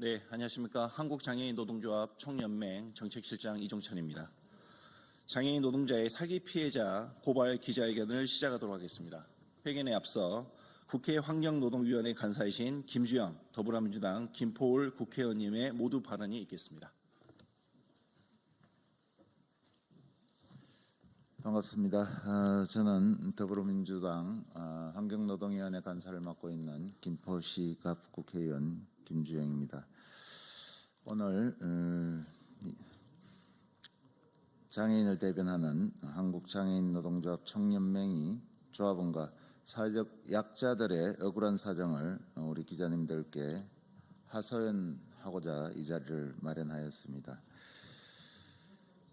네, 안녕하십니까. 한국장애인 노동조합 총연맹 정책실장 이종천입니다. 장애인 노동자의 사기 피해자 고발 기자회견을 시작하도록 하겠습니다. 회견에 앞서 국회 환경노동위원회 간사이신 김주영 더불어민주당 김포울 국회의원님의 모두 발언이 있겠습니다. 반갑습니다. 아, 저는 더불어민주당 아, 환경노동위원회 간사를 맡고 있는 김포시 갑 국회의원 김주영입니다. 오늘 음, 이 장애인을 대변하는 한국장애인 노동조합 총연맹이 조합원과 사회적 약자들의 억울한 사정을 우리 기자님들께 하소연하고자 이 자리를 마련하였습니다.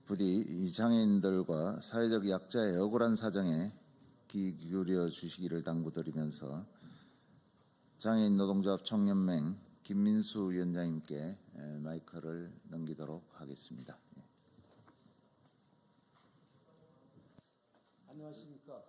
부디 이 장애인들과 사회적 약자의 억울한 사정에 귀 기울여 주시기를 당부드리면서 장애인 노동조합 총연맹 김민수 위원장님께 에, 마이크를 넘기도록 하겠습니다. 예. 안녕하십니까.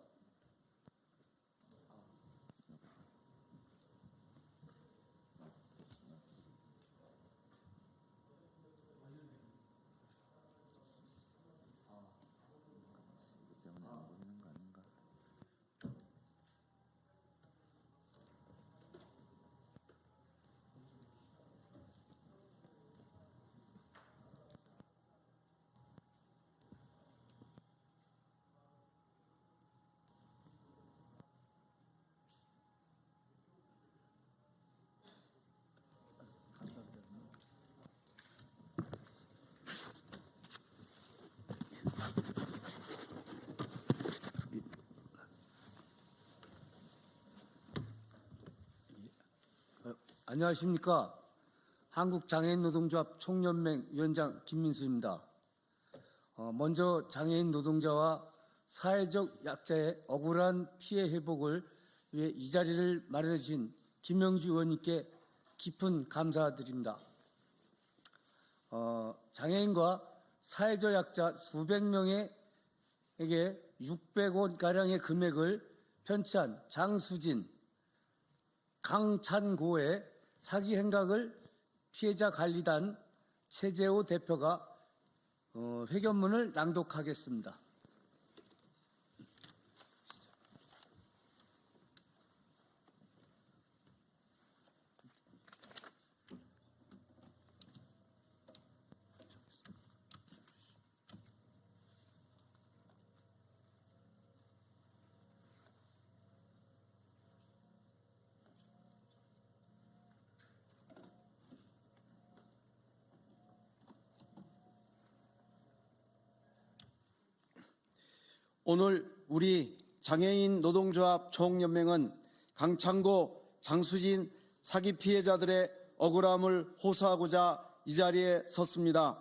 안녕하십니까. 한국장애인 노동조합 총연맹 위원장 김민수입니다. 어, 먼저 장애인 노동자와 사회적 약자의 억울한 피해 회복을 위해 이 자리를 마련해 주신 김영주 의원님께 깊은 감사드립니다. 어, 장애인과 사회적 약자 수백 명에게 600원 가량의 금액을 편취한 장수진, 강찬고의 사기 행각을 피해자 관리단 최재호 대표가 어, 회견문을 낭독하겠습니다. 오늘 우리 장애인 노동조합 총연맹은 강창고, 장수진 사기 피해자들의 억울함을 호소하고자 이 자리에 섰습니다.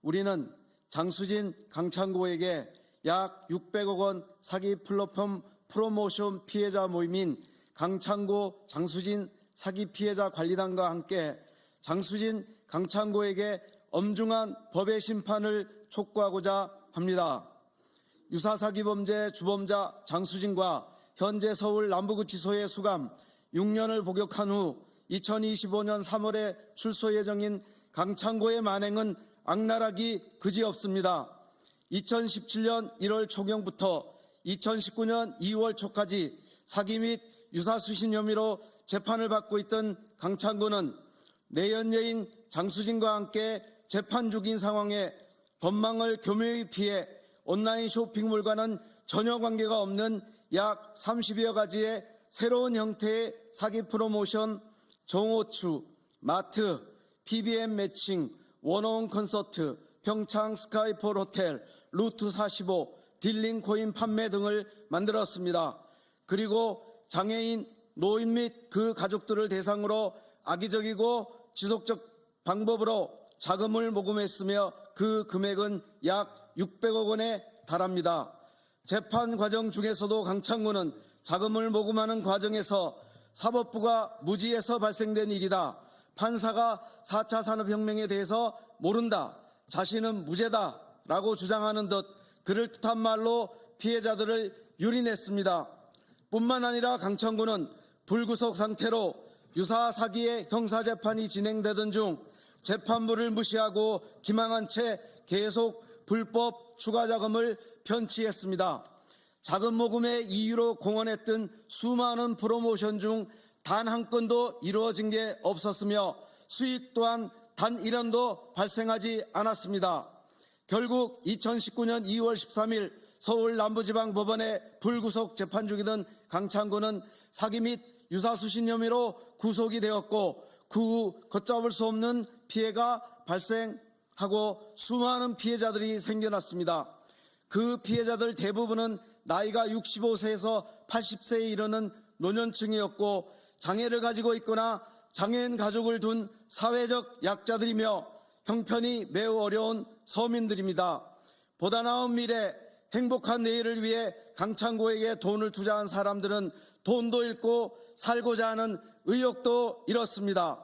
우리는 장수진, 강창고에게 약 600억 원 사기 플랫폼 프로모션 피해자 모임인 강창고, 장수진 사기 피해자 관리단과 함께 장수진, 강창고에게 엄중한 법의 심판을 촉구하고자 합니다. 유사 사기 범죄 주범자 장수진과 현재 서울 남부구치소에 수감 6년을 복역한 후 2025년 3월에 출소 예정인 강창고의 만행은 악랄하기 그지없습니다. 2017년 1월 초경부터 2019년 2월 초까지 사기 및 유사 수신 혐의로 재판을 받고 있던 강창고는 내연녀인 장수진과 함께 재판 중인 상황에 법망을 교묘히 피해 온라인 쇼핑몰과는 전혀 관계가 없는 약 30여 가지의 새로운 형태의 사기 프로모션, 정오추, 마트, PBM 매칭, 원어원 콘서트, 평창 스카이폴 호텔, 루트 45, 딜링 코인 판매 등을 만들었습니다. 그리고 장애인, 노인 및 그 가족들을 대상으로 악의적이고 지속적 방법으로 자금을 모금했으며 그 금액은 약 600억 원에 달합니다. 재판 과정 중에서도 강창구는 자금을 모금하는 과정에서 사법부가 무지에서 발생된 일이다. 판사가 4차 산업혁명에 대해서 모른다. 자신은 무죄다. 라고 주장하는 듯 그럴듯한 말로 피해자들을 유린했습니다. 뿐만 아니라 강창구는 불구속 상태로 유사 사기의 형사 재판이 진행되던 중 재판부를 무시하고 기망한 채 계속 불법 추가 자금을 편취했습니다. 자금 모금의 이유로 공헌했던 수많은 프로모션 중 단 한 건도 이루어진 게 없었으며 수익 또한 단 1원도 발생하지 않았습니다. 결국 2019년 2월 13일 서울 남부지방법원에 불구속 재판 중이던 강창구는 사기 및 유사수신 혐의로 구속이 되었고 그 후 걷잡을 수 없는 피해가 발생 하고 수많은 피해자들이 생겨났습니다. 그 피해자들 대부분은 나이가 65세에서 80세에 이르는 노년층이었고 장애를 가지고 있거나 장애인 가족을 둔 사회적 약자들이며 형편이 매우 어려운 서민들입니다. 보다 나은 미래, 행복한 내일을 위해 강창구에게 돈을 투자한 사람들은 돈도 잃고 살고자 하는 의욕도 잃었습니다.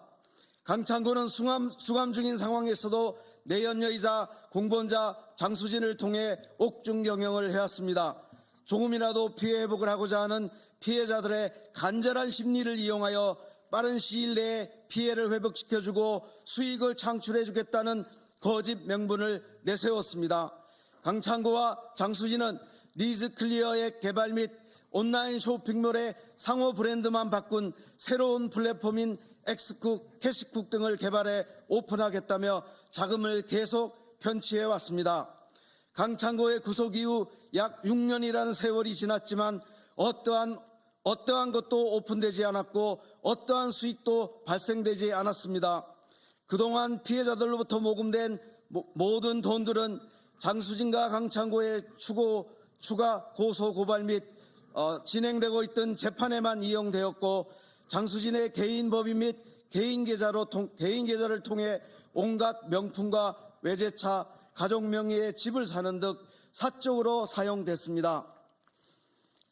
강창구는 수감, 수감 중인 상황에서도 내연녀이자 공범자 장수진을 통해 옥중 경영을 해왔습니다. 조금이라도 피해 회복을 하고자 하는 피해자들의 간절한 심리를 이용하여 빠른 시일 내에 피해를 회복시켜주고 수익을 창출해주겠다는 거짓 명분을 내세웠습니다. 강창구와 장수진은 리즈 클리어의 개발 및 온라인 쇼핑몰의 상호 브랜드만 바꾼 새로운 플랫폼인 엑스쿡, 캐시쿡 등을 개발해 오픈하겠다며 자금을 계속 편취해 왔습니다. 강창고의 구속 이후 약 6년이라는 세월이 지났지만 어떠한 어떠한 것도 오픈되지 않았고 어떠한 수익도 발생되지 않았습니다. 그동안 피해자들로부터 모금된 모- 모든 돈들은 장수진과 강창고의 추고, 추가 고소 고발 및 어, 진행되고 있던 재판에만 이용되었고 장수진의 개인 법인 및 개인 계좌로 통- 개인 계좌를 통해 온갖 명품과 외제차, 가족 명의의 집을 사는 등 사적으로 사용됐습니다.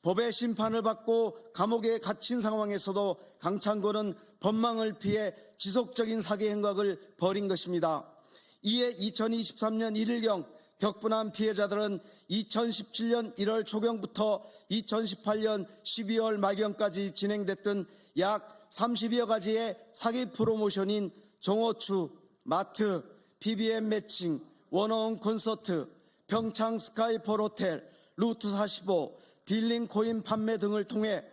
법의 심판을 받고 감옥에 갇힌 상황에서도 강창고는 법망을 피해 지속적인 사기 행각을 벌인 것입니다. 이에 2023년 1일경 격분한 피해자들은 2017년 1월 초경부터 2018년 12월 말경까지 진행됐던 약 30여 가지의 사기 프로모션인 정호추, 마트, BBM 매칭, 원어원 콘서트, 평창 스카이폴 호텔, 루트 45, 딜링 코인 판매 등을 통해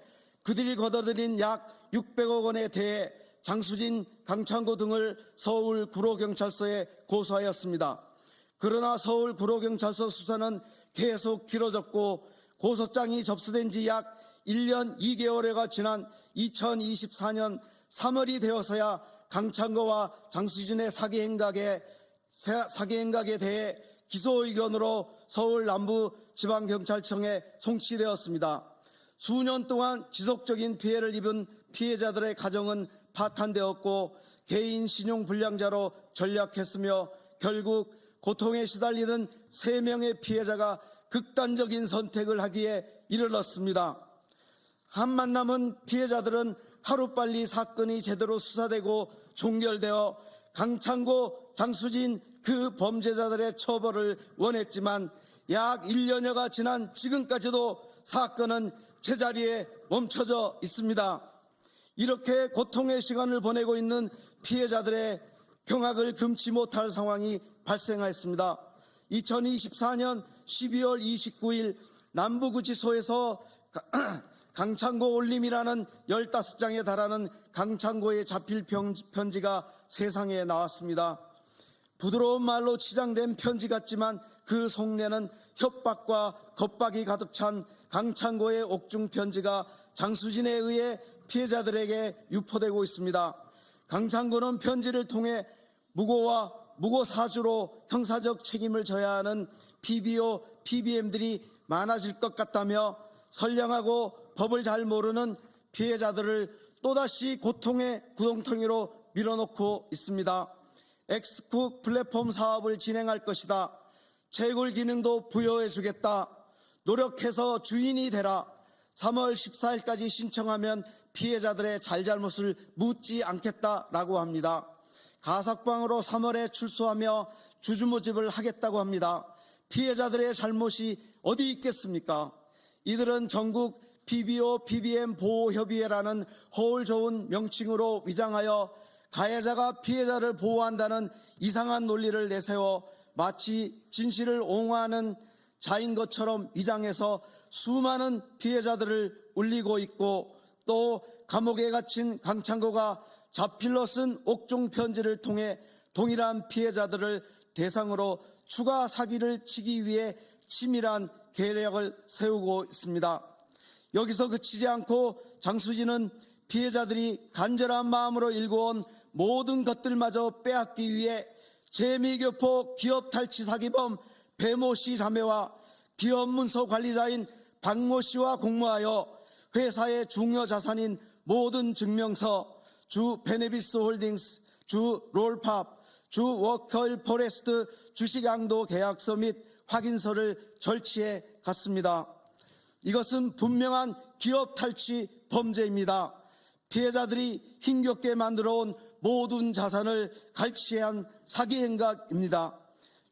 그들이 걷어들인 약 600억 원에 대해 장수진, 강창구 등을 서울 구로경찰서에 고소하였습니다. 그러나 서울 구로경찰서 수사는 계속 길어졌고 고소장이 접수된 지 약 1년 2개월여가 지난 2024년 3월이 되어서야 강창거와 장수진의 사기 행각에 사기 행각에 대해 기소 의견으로 서울 남부 지방경찰청에 송치되었습니다. 수년 동안 지속적인 피해를 입은 피해자들의 가정은 파탄되었고 개인 신용 불량자로 전락했으며 결국 고통에 시달리는 세명의 피해자가 극단적인 선택을 하기에 이르렀습니다. 한만 남은 피해자들은 하루빨리 사건이 제대로 수사되고 종결되어 강창고, 장수진 그 범죄자들의 처벌을 원했지만 약 1년여가 지난 지금까지도 사건은 제자리에 멈춰져 있습니다. 이렇게 고통의 시간을 보내고 있는 피해자들의 경악을 금치 못할 상황이 발생하였습니다. 2024년 12월 29일 남부구치소에서 강창고 올림이라는 15장에 달하는 강창고에 잡힐 편지가 세상에 나왔습니다. 부드러운 말로 치장된 편지 같지만 그 속내는 협박과 겁박이 가득 찬 강창고의 옥중 편지가 장수진에 의해 피해자들에게 유포되고 있습니다. 강창고는 편지를 통해 무고와 무고 사주로 형사적 책임을 져야 하는 PBO, PBM들이 많아질 것 같다며 선량하고 법을 잘 모르는 피해자들을 또다시 고통의 구덩텅이로 밀어넣고 있습니다. 엑스쿡 플랫폼 사업을 진행할 것이다. 채굴 기능도 부여해 주겠다. 노력해서 주인이 되라. 3월 14일까지 신청하면 피해자들의 잘잘못을 묻지 않겠다라고 합니다. 가석방으로 3월에 출소하며 주주모집을 하겠다고 합니다. 피해자들의 잘못이 어디 있겠습니까? 이들은 전국 PBO, PBM 보호협의회라는 허울 좋은 명칭으로 위장하여 가해자가 피해자를 보호한다는 이상한 논리를 내세워 마치 진실을 옹호하는 자인 것처럼 위장해서 수많은 피해자들을 울리고 있고 또 감옥에 갇힌 강창고가 자필로 쓴 옥중 편지를 통해 동일한 피해자들을 대상으로 추가 사기를 치기 위해 치밀한 계략을 세우고 있습니다. 여기서 그치지 않고 장수진은 피해자들이 간절한 마음으로 일궈온 모든 것들마저 빼앗기 위해 재미교포 기업 탈취 사기범 배모 씨 자매와 기업 문서 관리자인 박모 씨와 공모하여 회사의 중요 자산인 모든 증명서, 주 베네비스 홀딩스, 주 롤팝, 주 워커일 포레스트 주식 양도 계약서 및 확인서를 절취해 갔습니다. 이것은 분명한 기업 탈취 범죄입니다. 피해자들이 힘겹게 만들어 온 모든 자산을 갈취한 사기 행각입니다.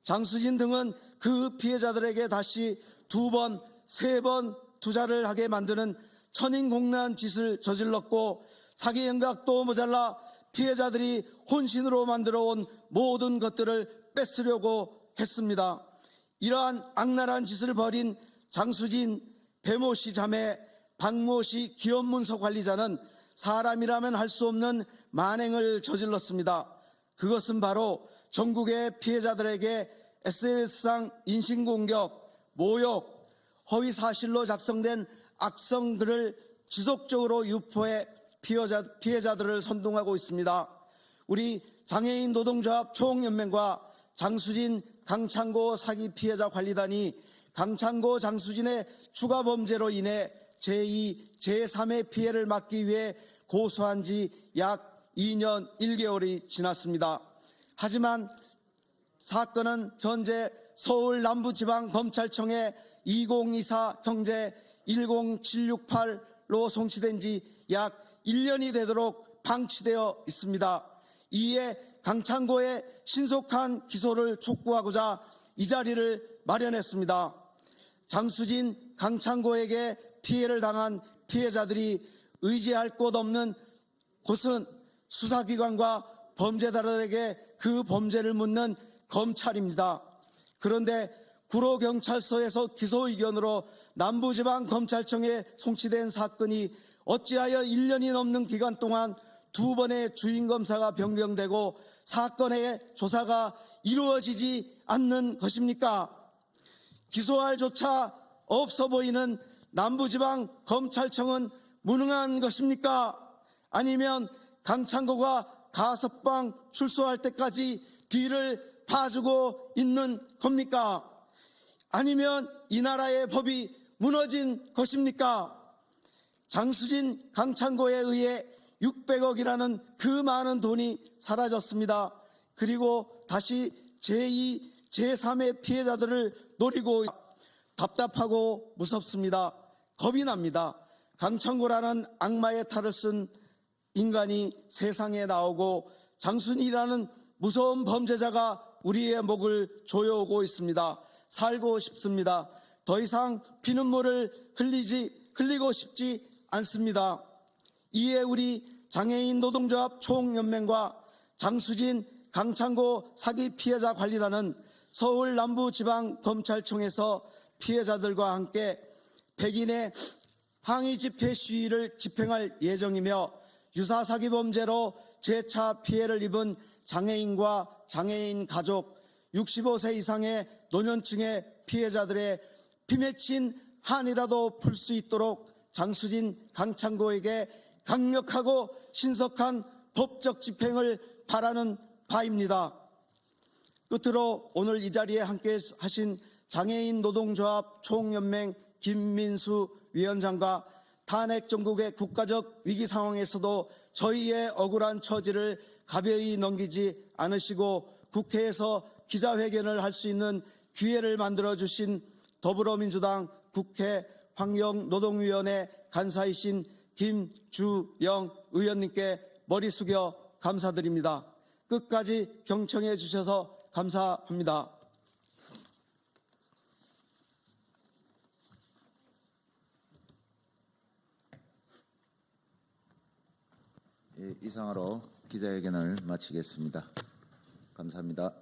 장수진 등은 그 피해자들에게 다시 두 번, 세 번 투자를 하게 만드는 천인공란 짓을 저질렀고 사기 행각도 모자라 피해자들이 혼신으로 만들어 온 모든 것들을 뺏으려고 했습니다. 이러한 악랄한 짓을 벌인 장수진 배모 씨 자매 박모 씨 기업문서 관리자는 사람이라면 할 수 없는 만행을 저질렀습니다. 그것은 바로 전국의 피해자들에게 SNS상 인신공격, 모욕, 허위 사실로 작성된 악성 글을 지속적으로 유포해 피해자, 피해자들을 선동하고 있습니다. 우리 장애인 노동조합 총연맹과 장수진 강창고 사기 피해자 관리단이 강창고 장수진의 추가 범죄로 인해 제2, 제3의 피해를 막기 위해 고소한 지 약 2년 1개월이 지났습니다. 하지만 사건은 현재 서울 남부지방검찰청에 2024 형제 10768로 송치된 지 약 1년이 되도록 방치되어 있습니다. 이에 강창고의 신속한 기소를 촉구하고자 이 자리를 마련했습니다. 장수진 강창고에게 피해를 당한 피해자들이 의지할 곳 없는 곳은 수사기관과 범죄자들에게 그 범죄를 묻는 검찰입니다. 그런데 구로경찰서에서 기소 의견으로 남부지방검찰청에 송치된 사건이 어찌하여 1년이 넘는 기간 동안 두 번의 주인검사가 변경되고 사건의 조사가 이루어지지 않는 것입니까? 기소할 조차 없어 보이는 남부지방 검찰청은 무능한 것입니까? 아니면 강창고가 가석방 출소할 때까지 뒤를 봐주고 있는 겁니까? 아니면 이 나라의 법이 무너진 것입니까? 장수진 강창고에 의해 600억이라는 그 많은 돈이 사라졌습니다. 그리고 다시 제2, 제3의 피해자들을 노리고 답답하고 무섭습니다. 겁이 납니다. 강창고라는 악마의 탈을 쓴 인간이 세상에 나오고 장순이라는 무서운 범죄자가 우리의 목을 조여오고 있습니다. 살고 싶습니다. 더 이상 피눈물을 흘리지 흘리고 싶지 않습니다. 이에 우리 장애인 노동조합 총연맹과 장수진 강창고 사기 피해자 관리단은 서울 남부지방검찰청에서 피해자들과 함께 백인의 항의 집회 시위를 집행할 예정이며 유사 사기 범죄로 재차 피해를 입은 장애인과 장애인 가족 65세 이상의 노년층의 피해자들의 피맺힌 한이라도 풀 수 있도록 장수진 강창고에게 강력하고 신속한 법적 집행을 바라는 바입니다. 끝으로 오늘 이 자리에 함께 하신 장애인 노동조합 총연맹 김민수 위원장과 탄핵 정국의 국가적 위기 상황에서도 저희의 억울한 처지를 가벼이 넘기지 않으시고 국회에서 기자회견을 할 수 있는 기회를 만들어 주신 더불어민주당 국회 환경노동위원회 간사이신 김주영 의원님께 머리 숙여 감사드립니다. 끝까지 경청해 주셔서 감사합니다. 예, 이상으로 기자회견을 마치겠습니다. 감사합니다.